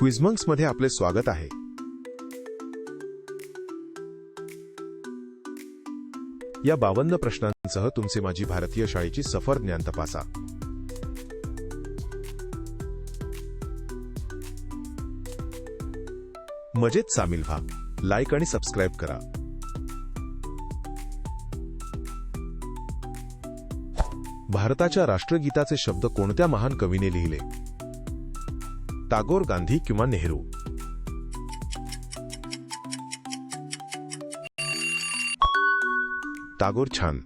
क्विझमंक्समध्ये आपले स्वागत आहे. या बावन्न प्रश्नांसह तुमचे माझी भारतीय शाळेची सफर ज्ञान तपासा. मजेत सामील व्हा. लाईक आणि सबस्क्राईब करा. भारताच्या राष्ट्रगीताचे शब्द कोणत्या महान कवीने लिहिले? टागोर गांधी किंवा नेहरू. टागोर छान.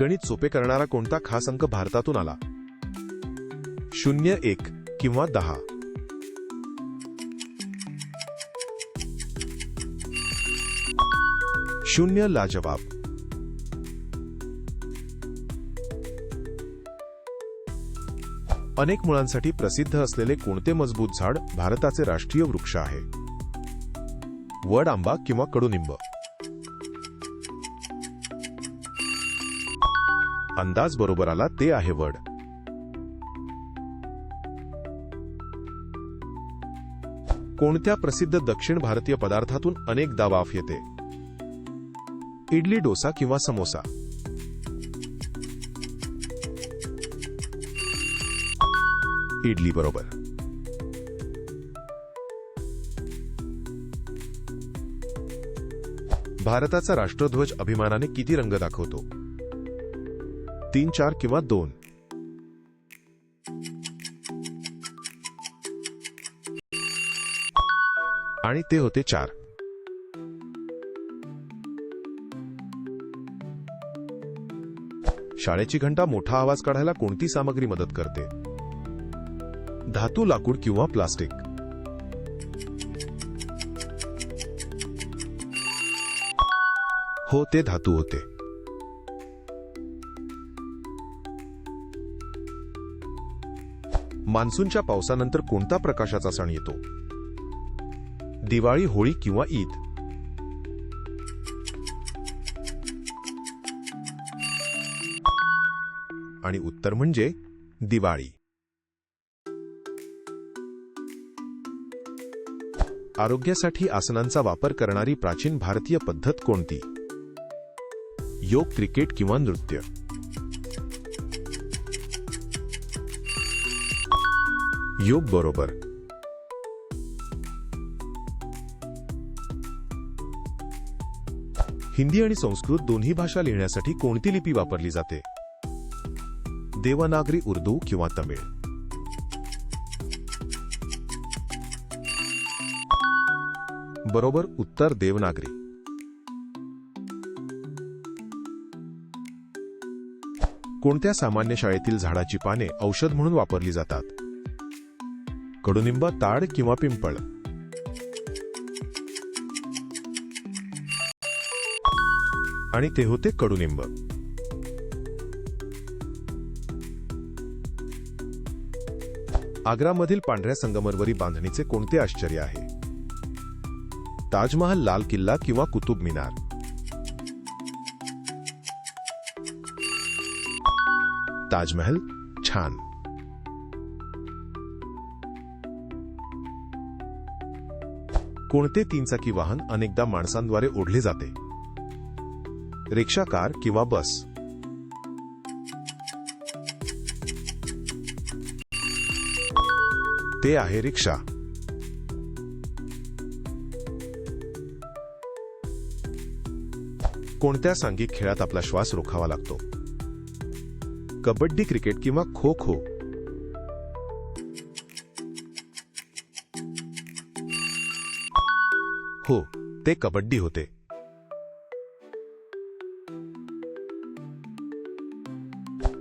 गणित सोपे करणारा कोणता खास अंक भारतातून आला? शून्य एक किंवा दहा. शून्य लाजवाब. अनेक मुळांसाठी प्रसिद्ध असलेले कोणते मजबूत झाड भारताचे राष्ट्रीय वृक्ष आहे? वड आंबा किंवा कडुनिंब? अंदाज बरोबर आला ते आहे वड. कोणत्या प्रसिद्ध दक्षिण भारतीय पदार्थातून अनेकदा वाफ येते? इडली डोसा किंवा समोसा? इडली बरोबर. भारताचा राष्ट्रध्वज अभिमानाने किती रंग दाखवतो? तीन चार किंवा दोन? आणि ते होते चार. शाळेची घंटा मोठा आवाज काढायला कोणती सामग्री मदत करते? धातू लाकूड किंवा प्लास्टिक. हो ते धातू होते. मान्सूनच्या पावसानंतर कोणता प्रकाशाचा सण येतो? दिवाळी होळी किंवा ईद? आणि उत्तर म्हणजे दिवाळी. आरोग्यासाठी आसनांचा वापर करणारी प्राचीन भारतीय पद्धत कोणती? योग क्रिकेट किंवा नृत्य? योग बरोबर. हिंदी आणि संस्कृत दोन्ही भाषा लिहिण्यासाठी कोणती लिपी वापरली जाते? देवनागरी उर्दू किंवा तमिळ? बरोबर उत्तर देवनागरी. कोणत्या सामान्य शाळेतील झाडाची पाने औषध म्हणून वापरली जातात? कडुनिंब ताड किंवा पिंपळ? आणि ते होते कडुनिंब. आग्रामधील पांढऱ्या संगमरवरी बांधणीचे कोणते आश्चर्य आहे? ताजमहल लाल किल्ला किंवा कुतुब मिनार. ताजमहल छान. कोणते तीनचाकी वाहन अनेकदा माणसांद्वारे ओढले जाते? रिक्षा कार किंवा बस? ते आहे रिक्षा. कोणत्या सांघिक खेळात आपला श्वास रोखावा लागतो? कबड्डी क्रिकेट किंवा खो खो? हो ते कबड्डी होते.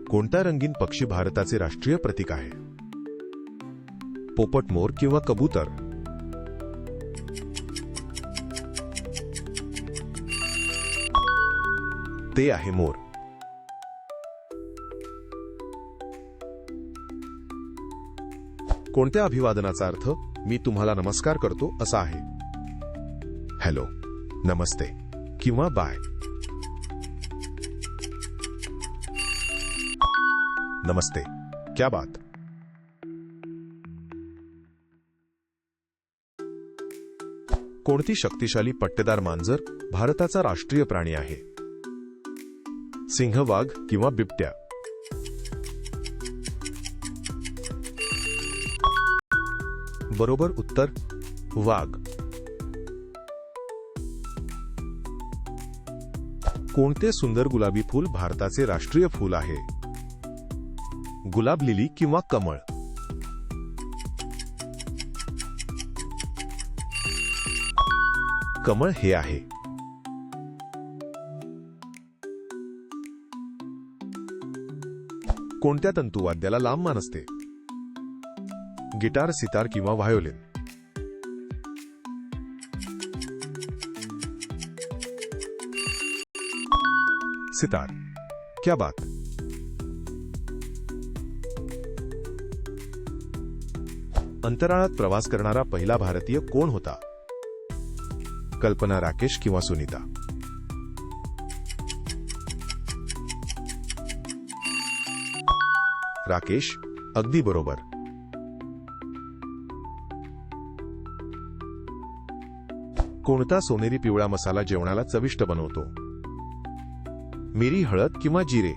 कोणता रंगीन पक्षी भारताचे राष्ट्रीय प्रतीक आहे? पोपट मोर किंवा कबूतर? ते आहे मोर. कोणत्या अभिवादनाचा अर्थ मी तुम्हाला नमस्कार करतो असा आहे? हॅलो नमस्ते किंवा बाय. नमस्ते क्या बात. कोणती शक्तिशाली पट्टेदार मांजर भारताचा राष्ट्रीय प्राणी आहे? सिंह वाघ किंवा बिबट्या. बरोबर उत्तर वाघ. कोणते सुंदर गुलाबी फूल भारताचे राष्ट्रीय फूल आहे? गुलाब लिली किंवा कमळ? कमळ हे आहे. कोणत्या तंतुवाद्याला लांब मान असते? गिटार सितार किंवा व्हायोलिन? सितार क्या बात? अंतराळात प्रवास करणारा पहिला भारतीय कोण होता? कल्पना राकेश किंवा सुनीता? राकेश अगदी बरोबर. कोणता सोनेरी पिवळा मसाला जेवणाला चविष्ट बनवतो? मिरी हळद किंवा जिरे?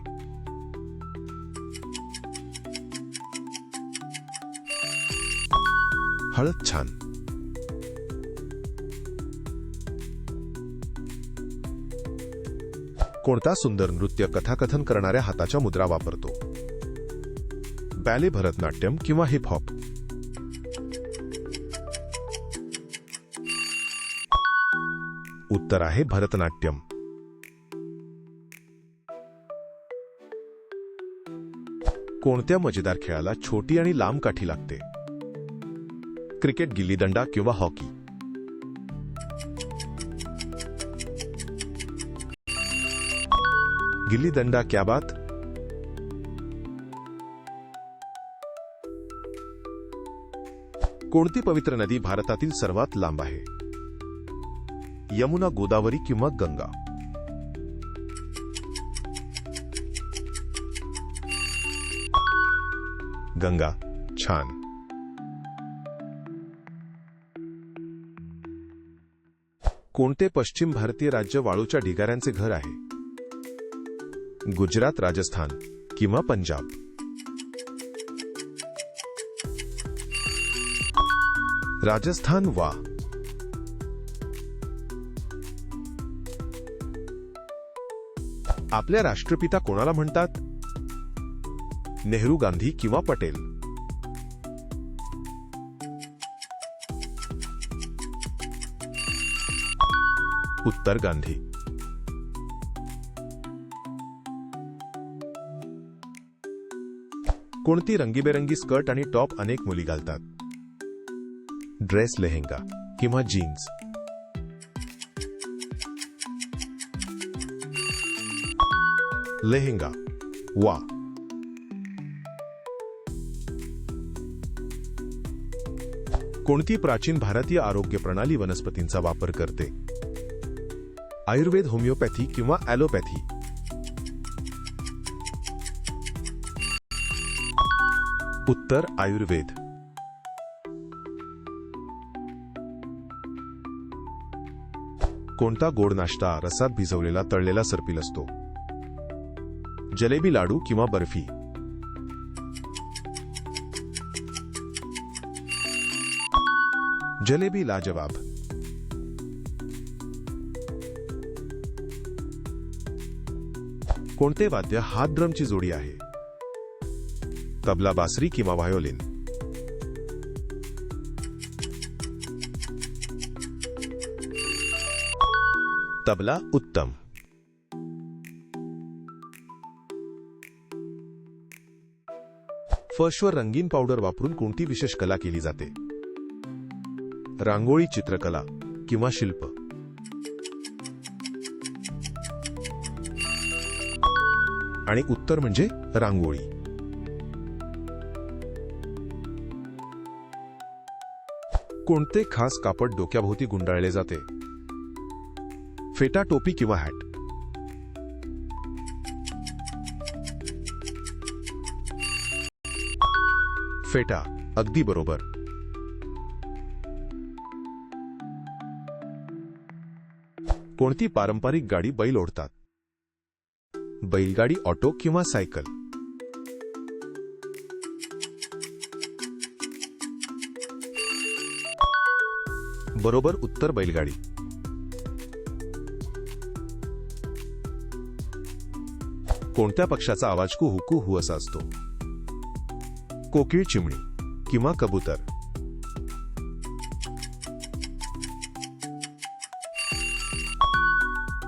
हळद छान. कोणता सुंदर नृत्य कथाकथन करणाऱ्या हाताच्या मुद्रा वापरतो? बॅले भरतनाट्यम किंवा हिप हॉप उत्तर आहे भरतनाट्यम. कोणत्या मजेदार खेळाला छोटी आणि लांब काठी लागते? क्रिकेट गिल्लीदंडा किंवा हॉकी? गिल्लीदंडा क्या बात? कोणती पवित्र नदी भारतातील सर्वात लांब आहे? यमुना गोदावरी किंवा गंगा. गंगा छान. कोणते पश्चिम भारतीय राज्य वाळूच्या ढिगाऱ्यांचे घर आहे? गुजरात राजस्थान किंवा पंजाब. राजस्थान वा. आपल्या राष्ट्रपिता कोणाला म्हणतात? नेहरू गांधी किंवा पटेल. उत्तर गांधी. कोणती रंगीबेरंगी स्कर्ट आणि टॉप अनेक मुली घालतात? ड्रेस लेहेंगा किंवा जीन्स. लेहेंगा वा. कोणती प्राचीन भारतीय आरोग्य प्रणाली वनस्पतींचा वापर करते? आयुर्वेद होमिओपॅथी किंवा ॲलोपॅथी? उत्तर आयुर्वेद. कोणता गोड नाश्ता रसात भिजवलेला तळलेला सर्पील असतो? जलेबी लाडू किंवा बर्फी? जलेबी लाजवाब. कोणते वाद्य हात ड्रमची जोडी आहे? तबला बासरी किंवा व्हायोलिन? तबला उत्तम. फर्शवर रंगीन पावडर वापरून कोणती विशेष कला केली जाते? रांगोळी चित्रकला किंवा शिल्प? आणि उत्तर म्हणजे रांगोळी. कोणते खास कापड डोक्याभोवती गुंडाळले जाते? फेटा टोपी किंवा हॅट फेटा अगदी बरोबर. कोणती पारंपरिक गाडी बैल ओढतात? बैलगाडी ऑटो किंवा सायकल? बरोबर उत्तर बैलगाडी. कोणत्या पक्षाचा आवाज कुहू कुहू हु असा असतो? कोकिळ चिमणी किंवा कबूतर?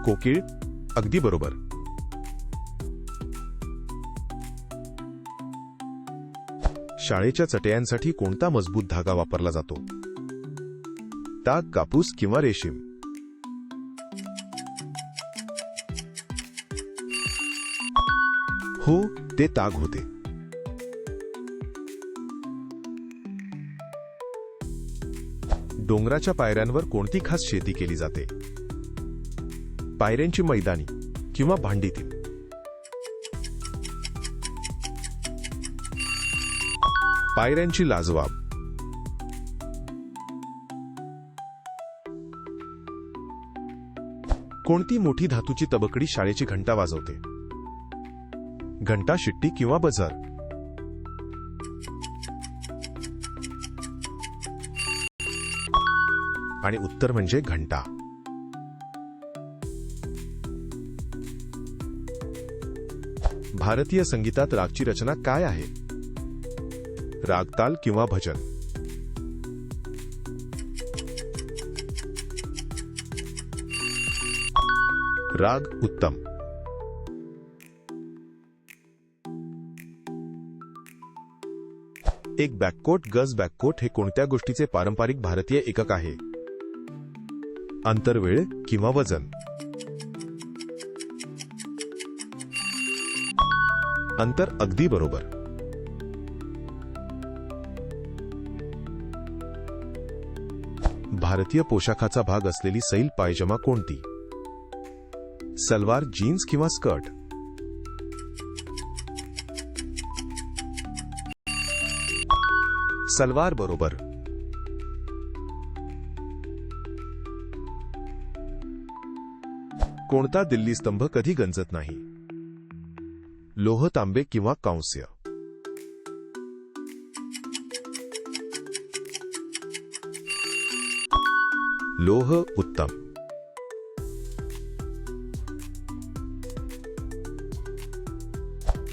कोकिळ अगदी बरोबर. शाळेच्या चटयांसाठी कोणता मजबूत धागा वापरला जातो? ताग कापूस किंवा रेशीम? हो ते ताग होते. डोंगराच्या पायऱ्यांवर कोणती खास शेती केली जाते? पायऱ्यांची मैदानी किंवा भांडीतील? पायऱ्यांची लाजवाब. कोणती मोठी धातूची तबकडी शाळेची घंटा वाजवते? घंटा शिट्टी किंवा बजर. आणि उत्तर म्हणजे घंटा. भारतीय संगीतात रागची रचना काय आहे? रागताल किंवा भजन? राग उत्तम. एक बॅककोट गज बॅककोट हे कोणत्या गोष्टीचे पारंपरिक भारतीय एकक आहे? अंतरवेळ किंवा वजन? अंतर अगदी बरोबर. भारतीय पोशाखाचा भाग असलेली सैल पायजमा कोणती? सलवार जीन्स किंवा स्कर्ट? सलवार बरोबर. कोणता दिल्ली स्तंभ कधी गंजत नाही? लोह तांबे किंवा कांस्य लोह उत्तम.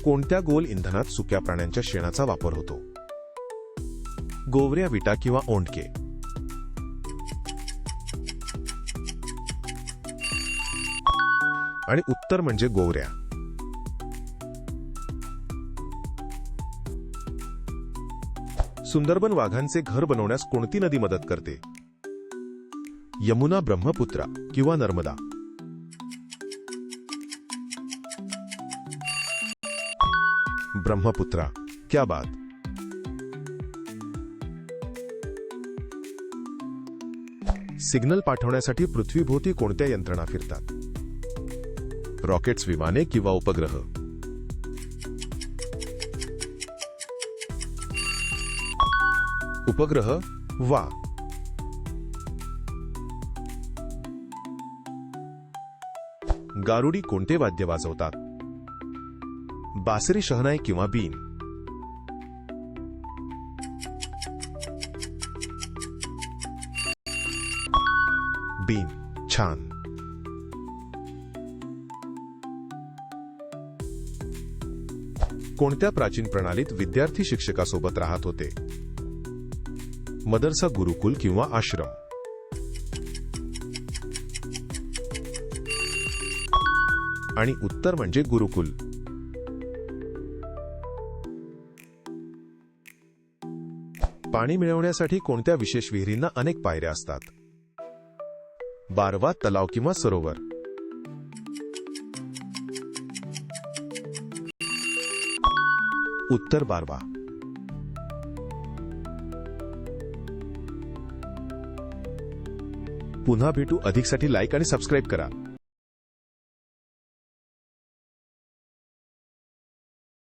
कोणत्या गोल इंधनात सुक्या प्राण्यांच्या शेणाचा वापर होतो? गोवऱ्या विटा किंवा ओंडके. आणि उत्तर म्हणजे गोवऱ्या. सुंदरबन वाघांचे घर बनवण्यास कोणती नदी मदत करते? यमुना ब्रह्मपुत्रा किंवा नर्मदा. ब्रह्मपुत्रा क्या बात! सिग्नल पाठवण्यासाठी पृथ्वीभोवती कोणत्या यंत्रणा फिरतात? रॉकेट्स विमाने किंवा उपग्रह? उपग्रह? वा. गारुडी कोणते वाद्य वाजवतात? बासरी शहनाई किंवा बीन? बीन छान कोणत्या प्राचीन प्रणालीत विद्यार्थी शिक्षकासोबत राहत होते? मदरसा गुरुकुल किंवा आश्रम? आणि उत्तर म्हणजे गुरुकुल. पाणी मिळवण्यासाठी कोणत्या विशेष विहिरींना अनेक पायऱ्या असतात? बारवा तलाव किंवा सरोवर. उत्तर बारवा. पुन्हा भेटू अधिकसाठी लाईक आणि सबस्क्राईब करा.